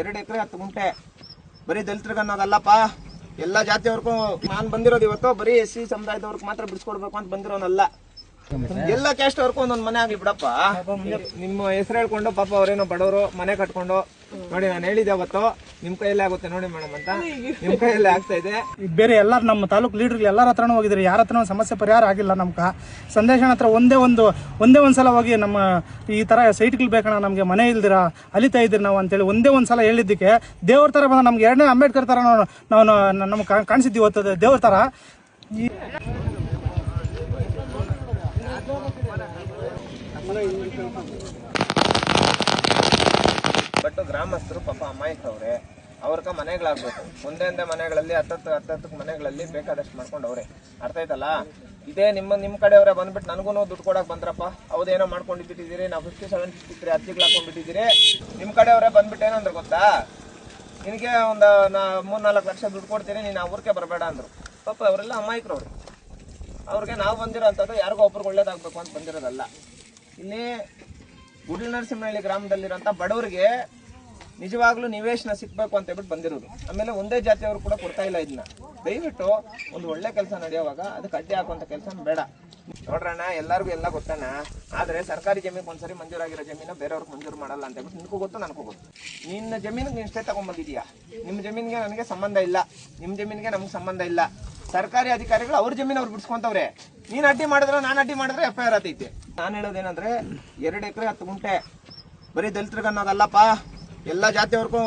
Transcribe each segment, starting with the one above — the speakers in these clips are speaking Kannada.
ಎರಡು ಎಕರೆ ಹತ್ತು ಗುಂಟೆ. ಬರೀ ದಲಿತರಿಗೆ ಅನ್ನೋದಲ್ಲಪ್ಪ ಎಲ್ಲ ಜಾತಿಯವ್ರಿಗೂ ನಾನು ಬಂದಿರೋದು ಇವತ್ತು. ಬರೀ ಎಸ್ ಸಿ ಸಮುದಾಯದವ್ರಿಗೆ ಮಾತ್ರ ಬಿಡಿಸ್ಕೊಡ್ಬೇಕು ಅಂತ ಬಂದಿರೋನಲ್ಲ. ಎಲ್ಲ ಕ್ಯಾಸ್ಟ್ ಅವ್ರಿಗೂ ಒಂದೊಂದ್ ಮನೆ ಆಗ್ಲಿ ಬಿಡಪ್ಪ. ನಿಮ್ಮ ಹೆಸರು ಹೇಳ್ಕೊಂಡು ಪಾಪ ಅವ್ರೇನೋ ಬಡವರು ಮನೆ ಕಟ್ಕೊಂಡು. ನೋಡಿ ನಾನು ಹೇಳಿದ್ದೆ ಅವತ್ತು ನಿಮ್ ಕೈಯಲ್ಲಿ ಆಗುತ್ತೆ ನೋಡಿ ಮೇಡಮ್ ಅಂತ. ನಿಮ್ ಕೈಯಲ್ಲಿ ಆಗ್ತಾ ಇದೆ. ಈಗ ಬೇರೆ ಎಲ್ಲಾರು ನಮ್ಮ ತಾಲೂಕು ಲೀಡರ್ ಎಲ್ಲರ ಹತ್ರನೂ ಹೋಗಿದ್ರಿ ಯಾರ ಹತ್ರನೂ ಸಮಸ್ಯೆ ಪರಿಹಾರ ಆಗಿಲ್ಲ ನಮ್ಗೆ. ಸಂದೇಶನ ಹತ್ರ ಒಂದೇ ಒಂದು ಒಂದೇ ಒಂದು ಸಲ ಹೋಗಿ ನಮ್ಮ ಈ ಥರ ಸೈಟ್ಗಳು ಬೇಕಣ ನಮಗೆ ಮನೆ ಇಲ್ದಿರ ಅಲಿತಾ ಇದ್ದೀರಿ ನಾವು ಅಂತೇಳಿ ಒಂದೇ ಒಂದು ಸಲ ಹೇಳಿದ್ದಕ್ಕೆ ದೇವ್ರ ತರ ಬಂದ ನಮ್ಗೆ ಎರಡನೇ ಅಂಬೇಡ್ಕರ್ ತರ ನಾವು ನಾವು ನಮ್ಗೆ ಕಾಣಿಸಿದ್ದೀವಿ ಇವತ್ತು ದೇವ್ರ ಥರ ಬಟ್ ಗ್ರಾಮಸ್ಥರು ಪಾಪ ಅಮಾಯಕವ್ರೆ. ಅವ್ರಕ ಮನೆಗಳಾಗ್ಬೇಕು. ಒಂದೇ ಒಂದೇ ಮನೆಗಳಲ್ಲಿ, ಹತ್ತತ್ತು ಹತ್ತತ್ತು ಮನೆಗಳಲ್ಲಿ ಬೇಕಾದಷ್ಟು ಮಾಡ್ಕೊಂಡು ಅವ್ರೆ ಅರ್ಥ ಆಯ್ತಲ್ಲ? ಇದೇ ನಿಮ್ಮ ನಿಮ್ಮ ಕಡೆಯವರೇ ಬಂದ್ಬಿಟ್ಟು ನನಗೂ ದುಡ್ಡು ಕೊಡಕ್ ಬಂದ್ರಪ್ಪ. ಅವ್ದೇನೋ ಮಾಡ್ಕೊಂಡಿಟ್ಟಿದ್ದೀರಿ ನಾವು ಫಿಫ್ಟಿ ಸೆವೆನ್ ಫಿಫ್ಟಿ ತ್ರೀ ಅರ್ಜಿಗಳು ಹಾಕೊಂಡ್ಬಿಟ್ಟಿದ್ದೀರಿ ನಿಮ್ಮ ಕಡೆಯವರೇ ಬಂದ್ಬಿಟ್ಟು ಏನಂದ್ರೆ ಗೊತ್ತಾ? ನಿನಗೆ ಒಂದು, ನಾ ಮೂರು ನಾಲ್ಕು ಲಕ್ಷ ದುಡ್ಡು ಕೊಡ್ತೀನಿ, ನೀನು ಅವ್ರಿಗೆ ಬರಬೇಡ ಅಂದರು. ಪಾಪ ಅವರೆಲ್ಲ ಅಮಾಯಕರು ಅವ್ರು ಅವ್ರಿಗೆ ನಾವು ಬಂದಿರೋ ಅಂಥದ್ದು ಯಾರಿಗೂ ಒಬ್ರಿಗೆ ಒಳ್ಳೇದಾಗಬೇಕು ಅಂತ ಬಂದಿರೋದಲ್ಲ. ಇಲ್ಲಿ ಗುಡ್ಲ ನರಸಿಂಹನಹಳ್ಳಿ ಗ್ರಾಮದಲ್ಲಿರೋಂಥ ಬಡವರಿಗೆ ನಿಜವಾಗ್ಲೂ ನಿವೇಶನ ಸಿಕ್ಬೇಕು ಅಂತ ಹೇಳ್ಬಿಟ್ಟು ಬಂದಿರೋದು. ಆಮೇಲೆ ಒಂದೇ ಜಾತಿಯವರು ಕೂಡ ಕೊಡ್ತಾ ಇಲ್ಲ ಇದನ್ನ ದಯವಿಟ್ಟು ಒಂದು ಒಳ್ಳೆ ಕೆಲಸ ನಡೆಯುವಾಗ ಅದಕ್ಕೆ ಅಡ್ಡಿ ಹಾಕುವಂತ ಕೆಲಸ ಬೇಡ. ನೋಡ್ರಣ್ಣ ಎಲ್ಲರಿಗೂ ಎಲ್ಲ ಗೊತ್ತಣ್ಣ. ಆದ್ರೆ ಸರ್ಕಾರಿ ಜಮೀನಿಗೆ ಒಂದ್ಸರಿ ಮಂಜೂರಾಗಿರೋ ಜಮೀನು ಬೇರೆಯವ್ರಿಗೆ ಮಂಜೂರು ಮಾಡಲ್ಲ ಅಂತ ಹೇಳ್ಬಿಟ್ಟು ನಿನಗೂ ಗೊತ್ತು, ನನಗೂ ಗೊತ್ತು. ನಿನ್ನ ಜಮೀನಿಗೆ ನೀನು ಇಷ್ಟೇ ತಗೊಂಡ್ಬಂದಿದ್ಯಾ ನಿಮ್ಮ ಜಮೀನಿಗೆ ನನಗೆ ಸಂಬಂಧ ಇಲ್ಲ. ನಿಮ್ಮ ಜಮೀನಿಗೆ ನಮ್ಗೆ ಸಂಬಂಧ ಇಲ್ಲ. ಸರ್ಕಾರಿ ಅಧಿಕಾರಿಗಳು ಅವ್ರ ಜಮೀನು ಅವ್ರು ಬಿಡಿಸ್ಕೊಂತವ್ರೆ. ನೀನ್ ಅಡ್ಡಿ ಮಾಡಿದ್ರೆ ನಾನು ಅಡ್ಡಿ ಮಾಡಿದ್ರೆ ಎಫ್ ಐ ಆರ್ ಆತೈತೆ ನಾನು ಹೇಳೋದೇನಂದ್ರೆ ಎರಡು ಎಕರೆ ಹತ್ತು ಗುಂಟೆ. ಬರೀ ದಲಿತರಿಗೆ ಅನ್ನೋದಲ್ಲಪ್ಪ. ಎಲ್ಲಾ ಜಾತಿಯವ್ರಿಗೂ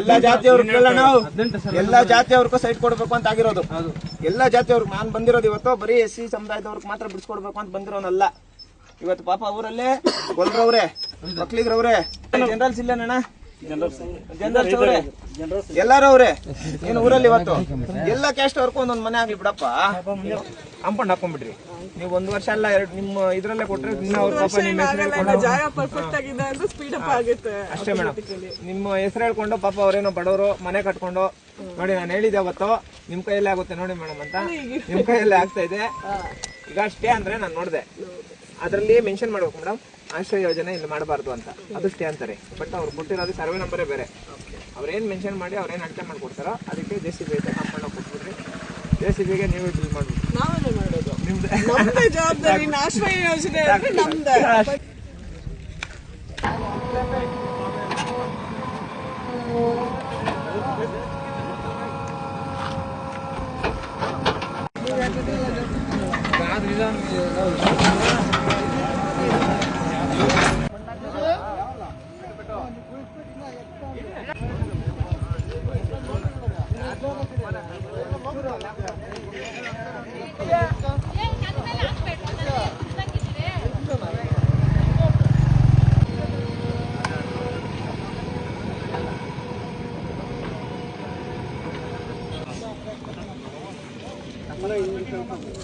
ಎಲ್ಲಾ ಜಾತಿಯವ್ರು ನಾವು. ಎಲ್ಲಾ ಜಾತಿಯವ್ರಿಗೂ ಸೈಟ್ ಕೊಡ್ಬೇಕು ಅಂತ ಆಗಿರೋದು. ಎಲ್ಲಾ ಜಾತಿಯವ್ರಿಗೆ ನಾನು ಬಂದಿರೋದು ಇವತ್ತು ಬರೀ ಎಸ್ ಸಿ ಸಮುದಾಯದವ್ರಿಗೆ ಮಾತ್ರ ಬಿಡಿಸ್ಕೊಡ್ಬೇಕು ಅಂತ ಬಂದಿರೋನಲ್ಲ. ಇವತ್ತು ಪಾಪ ಊರಲ್ಲೇ ಕೊಲ್ರವ್ರೆ ಮಕ್ಳಿಗ್ರವ್ರೆ. ಜನರಲ್ಸ್ ಇಲ್ಲಣ್ಣ ಎಲ್ಲಾರು ಅವ್ರೆ. ಏನು ಊರಲ್ಲಿ ಇವತ್ತು. ಎಲ್ಲ ಕ್ಯಾಸ್ಟ್ ಅವ್ರಿಗೂ ಒಂದೊಂದ್ ಮನೆ ಆಗ್ಲಿ ಬಿಡಪ್ಪ. ಕಾಂಪೌಂಡ್ ಹಾಕೊಂಡ್ಬಿಡ್ರಿ. ನೀವು ಒಂದ್ ವರ್ಷ ಅಲ್ಲ ಎರಡು ನಿಮ್ಮ ಇದ್ರಲ್ಲೇ ಕೊಟ್ರೆ ಇನ್ನ ಅವ್ರ ಪಾಪ ನಿಮ್ಮ ಹೆಸರು ಹೇಳ್ಕೊಂಡು ಜಾಗ ಪರ್ಫೆಕ್ಟ್ ಆಗಿದೆ ಅಂದ್ರೆ ಸ್ಪೀಡ್ ಅಪ್ ಆಗುತ್ತೆ ಅಷ್ಟೇ ಮೇಡಮ್. ನಿಮ್ಮ ಹೆಸರು ಹೇಳ್ಕೊಂಡು ಪಾಪ ಅವರೇನೋ ಬಡವರು ಮನೆ ಕಟ್ಕೊಂಡು. ನೋಡಿ ನಾನು ಹೇಳಿದ್ದೆ ಅವತ್ತು ನಿಮ್ ಕೈಯಲ್ಲೇ ಆಗುತ್ತೆ ನೋಡಿ ಮೇಡಮ್ ಅಂತ. ನಿಮ್ ಕೈಯಲ್ಲೇ ಆಗ್ತಾ ಇದೆ. ಈಗ ಅಷ್ಟೇ ಅಂದ್ರೆ ನಾನು ನೋಡಿದೆ. ಅದರಲ್ಲಿ ಮೆನ್ಷನ್ ಮಾಡ್ಬೇಕು ಮೇಡಮ್. ಆಶ್ರಯ ಯೋಜನೆ ಇಲ್ಲಿ ಮಾಡಬಾರ್ದು ಅಂತ. ಅದಷ್ಟೇ ಸ್ಟೇ ಅಂತಾರೆ ಬಟ್ ಅವ್ರು ಕೊಟ್ಟಿರೋದು ಸರ್ವೆ ನಂಬರೇ ಬೇರೆ. ಅವ್ರೇನು ಮೆನ್ಷನ್ ಮಾಡಿ ಅವ್ರೇನು ಅಳತೆ ಮಾಡ್ಕೊಡ್ತಾರೋ ಅದಕ್ಕೆ ಜೆ ಸಿ ಬಿ ಐತೆ ಕಂಪೌಂಡ್ ಕೊಟ್ಬಿಡ್ರಿ ಜೆ ಸಿ ಬಿಗೆ ನೀವೇ ಬಿಲ್ ಮಾಡಿ ನಾವೇನೇ ಮಾಡೋದು? ನಿಮ್ದು. ನಮ್ದೇ ಜವಾಬ್ದಾರಿ ಆಶ್ರಯ ಯೋಜನೆ ನಮ್ದೇ.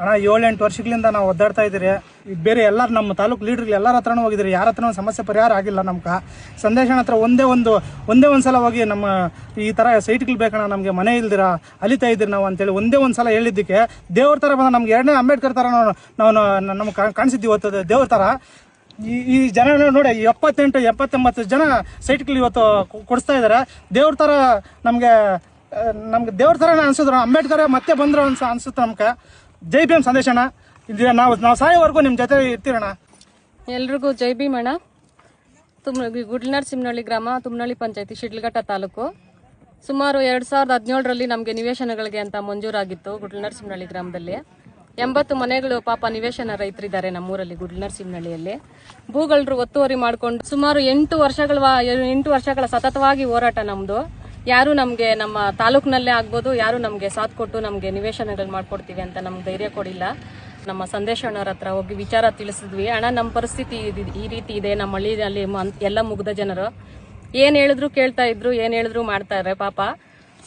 ಅಣ್ಣ, ಏಳೆಂಟು ವರ್ಷಗಳಿಂದ ನಾವು ಒದ್ದಾಡ್ತಾ ಇದ್ದೀರಿ. ಈಗ ಬೇರೆ ಎಲ್ಲರೂ ನಮ್ಮ ತಾಲೂಕು ಲೀಡ್ರಿಗೆ ಎಲ್ಲರ ಹತ್ರನೂ ಹೋಗಿದ್ದೀರಿ. ಯಾರ ಹತ್ರನೂ ಸಮಸ್ಯೆ ಪರಿಹಾರ ಆಗಿಲ್ಲ ನಮ್ಗೆ ಸಂದೇಶನ ಹತ್ರ ಒಂದೇ ಒಂದು ಒಂದೇ ಒಂದು ಸಲ ಹೋಗಿ ನಮ್ಮ ಈ ಥರ ಸೈಟ್ಗಳು ಬೇಕಣ್ಣ, ನಮಗೆ ಮನೆ ಇಲ್ದಿರ, ಅಲಿತಾ ಇದ್ದೀರಿ ನಾವು ಅಂತೇಳಿ ಒಂದೇ ಒಂದು ಸಲ ಹೇಳಿದ್ದಕ್ಕೆ ದೇವ್ರ ಥರ ಬಂದ ನಮ್ಗೆ ಎರಡನೇ ಅಂಬೇಡ್ಕರ್ ಥರ ನಾವು ನಾವು ನಮ್ಗೆ ಕಾಣಿಸಿದ್ದೀವಿ ಇವತ್ತು ದೇವ್ರ ಥರ ಈ ಈ ಜನ ನೋಡಿ ಎಪ್ಪತ್ತೆಂಟು, ಎಪ್ಪತ್ತೊಂಬತ್ತು ಜನ ಸೈಟ್ಗಳು ಇವತ್ತು ಕೊಡಿಸ್ತಾ ಇದ್ದಾರೆ ದೇವ್ರ ಥರ ನಮಗೆ, ನಮ್ಗೆ ದೇವ್ರ ಥರನೇ ಅನ್ಸಿದ್ರು ಅಂಬೇಡ್ಕರ್ ಮತ್ತೆ ಬಂದ್ರು ಅನ್ಸ ಅನ್ಸುತ್ತೆ ನಮ್ಗೆ ಜೈ ಭೀಮ್ ಸಂದೇಶ ಅಣ್ಣ. ಇಲ್ಲಿ ನಾವು ನಾವು ಸಾಯೋವರೆಗೂ ನಿಮ್ಮ ಜೊತೆ ಇರ್ತೀರಣ್ಣ. ಎಲ್ರಿಗೂ ಜೈ ಅಣ್ಣ. ತುಮ್ ಗುಡ್ಲನರ್ ಸಿಮ್ನಳ್ಳಿ ಗ್ರಾಮ ತುಮ್ನಳ್ಳಿ ಪಂಚಾಯತಿ, ಶಿಡ್ಲಘಟ್ಟ ತಾಲೂಕು. ಸುಮಾರು ಎರಡು ಸಾವಿರದ ಹದಿನೇಳರಲ್ಲಿ ನಮಗೆ ನಿವೇಶನಗಳಿಗೆ ಅಂತ ಮಂಜೂರಾಗಿತ್ತು ಗುಡ್ಲನರ್ ಸಿಮ್ನಳ್ಳಿ ಗ್ರಾಮದಲ್ಲಿ. ಎಂಬತ್ತು ಮನೆಗಳು ಪಾಪ ನಿವೇಶನ ರೈತರಿದ್ದಾರೆ ನಮ್ಮೂರಲ್ಲಿ ಗುಡ್ಲನರ್ ಸಿಮ್ನಳ್ಳಿಯಲ್ಲಿ. ಭೂಗಳರು ಒತ್ತುವರಿ ಮಾಡಿಕೊಂಡು ಸುಮಾರು ಎಂಟು ವರ್ಷಗಳ ಎಂಟು ವರ್ಷಗಳ ಸತತವಾಗಿ ಹೋರಾಟ ನಮ್ಮದು ಯಾರು ನಮಗೆ ನಮ್ಮ ತಾಲೂಕಿನಲ್ಲೇ ಆಗ್ಬೋದು, ಯಾರು ನಮಗೆ ಸಾಥ್ ಕೊಟ್ಟು ನಮಗೆ ನಿವೇಶನಗಳು ಮಾಡ್ಕೊಡ್ತೀವಿ ಅಂತ ನಮ್ಗೆ ಧೈರ್ಯ ಕೊಡಿಲ್ಲ. ನಮ್ಮ ಸಂದೇಶ ಅಣ್ಣವ್ರ ಹತ್ರ ಹೋಗಿ ವಿಚಾರ ತಿಳಿಸಿದ್ವಿ. ಅಣ್ಣ ನಮ್ಮ ಪರಿಸ್ಥಿತಿ ಈ ರೀತಿ ಇದೆ. ನಮ್ಮ ಹಳ್ಳಿಯಲ್ಲಿ ಎಲ್ಲ ಮುಗ್ದ ಜನರು ಏನು ಹೇಳಿದ್ರು ಕೇಳ್ತಾ ಇದ್ರು, ಏನು ಹೇಳಿದ್ರು ಮಾಡ್ತಾರೆ ಪಾಪ.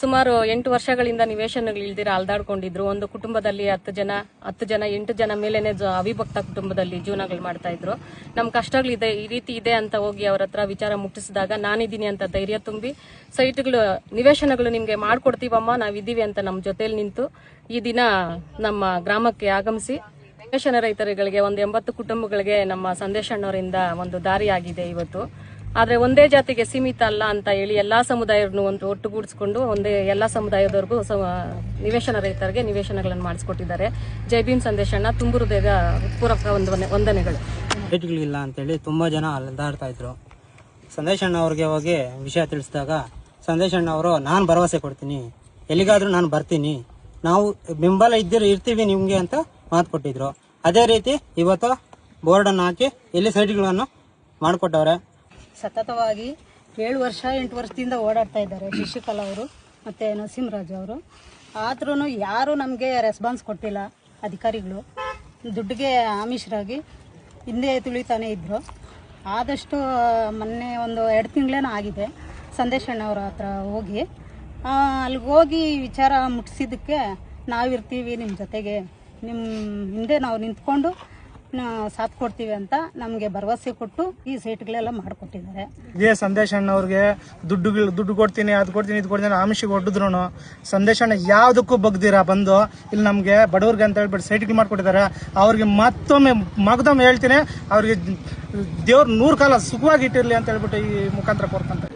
ಸುಮಾರು ಎಂಟು ವರ್ಷಗಳಿಂದ ನಿವೇಶನಗಳು ಇಲ್ದಿರ ಅಲ್ದಾಡ್ಕೊಂಡಿದ್ರು. ಒಂದು ಕುಟುಂಬದಲ್ಲಿ ಹತ್ತು ಜನ ಹತ್ತು ಜನ, ಎಂಟು ಜನ ಮೇಲೇನೆ ಅವಿಭಕ್ತ ಕುಟುಂಬದಲ್ಲಿ ಜೀವನಗಳು ಮಾಡ್ತಾ ಇದ್ರು. ನಮ್ ಕಷ್ಟಗಳಿದೆ ಈ ರೀತಿ ಇದೆ ಅಂತ ಹೋಗಿ ಅವ್ರ ಹತ್ರ ವಿಚಾರ ಮುಟ್ಟಿಸಿದಾಗ ನಾನಿದ್ದೀನಿ ಅಂತ ಧೈರ್ಯ ತುಂಬಿ ಸೈಟ್ಗಳು, ನಿವೇಶನಗಳು ನಿಮಗೆ ಮಾಡ್ಕೊಡ್ತೀವಮ್ಮ, ನಾವಿದ್ದೀವಿ ಅಂತ ನಮ್ಮ ಜೊತೆಲಿ ನಿಂತು ಈ ದಿನ ನಮ್ಮ ಗ್ರಾಮಕ್ಕೆ ಆಗಮಿಸಿ ನಿವೇಶನ ರೈತರುಗಳಿಗೆ ಒಂದು ಎಂಬತ್ತು ಕುಟುಂಬಗಳಿಗೆ ನಮ್ಮ ಸಂದೇಶ ಅಣ್ಣವರಿಂದ ಒಂದು ದಾರಿಯಾಗಿದೆ ಇವತ್ತು. ಆದ್ರೆ ಒಂದೇ ಜಾತಿಗೆ ಸೀಮಿತ ಅಲ್ಲ ಅಂತ ಹೇಳಿ ಎಲ್ಲಾ ಸಮುದಾಯವನ್ನು ಒಂದು ಒಟ್ಟುಗೂಡಿಸ್ಕೊಂಡು ಒಂದೇ ಎಲ್ಲಾ ಸಮುದಾಯದವರೆಗೂ ಸಮ- ನಿವೇಶನ ರೈತರಿಗೆ ನಿವೇಶನಗಳನ್ನು ಮಾಡಿಸ್ಕೊಟ್ಟಿದ್ದಾರೆ. ಜೈ ಸಂದೇಶ ಅಣ್ಣ, ತುಂಬು ಪೂರಕ ಒಂದು ವಂದನೆಗಳು. ಲೈಟ್ಗಳಿಲ್ಲ ಅಂತೇಳಿ ತುಂಬ ಜನ ಅಲೆದಾಡ್ತಾ ಇದ್ರು. ಸಂದೇಶಣ್ಣ ಅವ್ರಿಗೆ ಹೋಗಿ ವಿಷಯ ತಿಳಿಸಿದಾಗ ಸಂದೇಶಣ್ಣ ಅವರು, ನಾನು ಭರವಸೆ ಕೊಡ್ತೀನಿ. ಎಲ್ಲಿಗಾದರೂ ನಾನು ಬರ್ತೀನಿ. ನಾವು ಬೆಂಬಲ ಇದ್ದಿರ, ಇರ್ತೀವಿ ನಿಮಗೆ ಅಂತ ಮಾತು ಕೊಟ್ಟಿದ್ರು. ಅದೇ ರೀತಿ ಇವತ್ತು ಬೋರ್ಡನ್ನು ಹಾಕಿ ಎಲ್ಲಿ ಸೈಟ್ಗಳನ್ನು ಮಾಡಿಕೊಟ್ಟವ್ರೆ. ಸತತವಾಗಿ ಏಳು ವರ್ಷ, ಎಂಟು ವರ್ಷದಿಂದ ಓಡಾಡ್ತಾ ಇದ್ದಾರೆ ಶಶಿಕಲಾ ಅವರು ಮತ್ತು ನರಸಿಂಹರಾಜು ಅವರು. ಆದ್ರೂ ಯಾರೂ ನಮಗೆ ರೆಸ್ಪಾನ್ಸ್ ಕೊಟ್ಟಿಲ್ಲ ಅಧಿಕಾರಿಗಳು. ದುಡ್ಡಿಗೆ ಆಮಿಷರಾಗಿ ಹಿಂದೆ ತುಳಿತಾನೆ ಇದ್ದರು ಆದಷ್ಟು ಮೊನ್ನೆ ಒಂದು ಎರಡು ತಿಂಗಳೇನೋ ಆಗಿದೆ. ಸಂದೇಶ್ ಅಣ್ಣವ್ರ ಹತ್ರ ಹೋಗಿ ಅಲ್ಲಿಗೆ ಹೋಗಿ ವಿಚಾರ ಮುಟ್ಟಿಸಿದ್ದಕ್ಕೆ ನಾವಿರ್ತೀವಿ ನಿಮ್ಮ ಜೊತೆಗೆ. ನಿಮ್ಮ ಹಿಂದೆ ನಾವು ನಿಂತ್ಕೊಂಡು ನಾ- ಸಾಥ್ ಕೊಡ್ತೀವಿ ಅಂತ ನಮಗೆ ಭರವಸೆ ಕೊಟ್ಟು ಈ ಸೈಟ್ಗಳೆಲ್ಲ ಮಾಡಿಕೊಟ್ಟಿದ್ದಾರೆ. ಇದೇ ಸಂದೇಶ ಅವ್ರಿಗೆ ದುಡ್ಡುಗಳು ದುಡ್ಡು ಕೊಡ್ತೀನಿ, ಅದು ಕೊಡ್ತೀನಿ, ಇದು ಕೊಡ್ತೀನಿ ಆಮಿಷಿಗೆ ಹೊಡೆದ್ರು ಸಂದೇಶ ಯಾವುದಕ್ಕೂ ಬಗ್ದಿರ ಬಂದು, ಇಲ್ಲಿ, ನಮಗೆ ಬಡವ್ರಿಗೆ ಅಂತ ಹೇಳ್ಬಿಟ್ಟು ಸೈಟ್ಗಳು ಮಾಡ್ಕೊಟ್ಟಿದ್ದಾರೆ. ಅವ್ರಿಗೆ ಮತ್ತೊಮ್ಮೆ ಮಗದೊಮ್ಮೆ ಹೇಳ್ತೀನಿ, ಅವ್ರಿಗೆ ದೇವ್ರ ನೂರು ಕಾಲ ಸುಖವಾಗಿ ಇಟ್ಟಿರಲಿ ಅಂತ ಹೇಳ್ಬಿಟ್ಟು ಈ ಮುಖಾಂತರ ಕೋರ್ಕೊಂತಾರೆ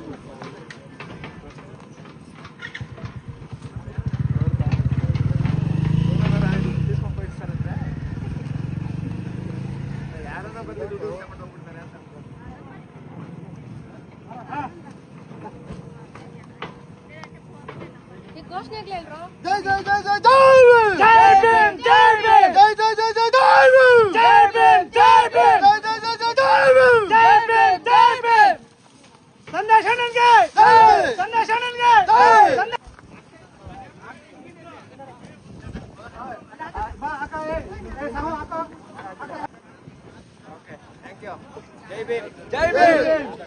जय जय जय जय जय जय भीम जय भीम जय जय जय जय जय भीम जय भीम जय भीम जय जय जय जय जय भीम जय भीम जय भीम संदेशानंद जय जय संदेशानंद जय जय 아까 해. 네, 상호 아까. 오케이. 땡큐. 제이빔. 제이빔.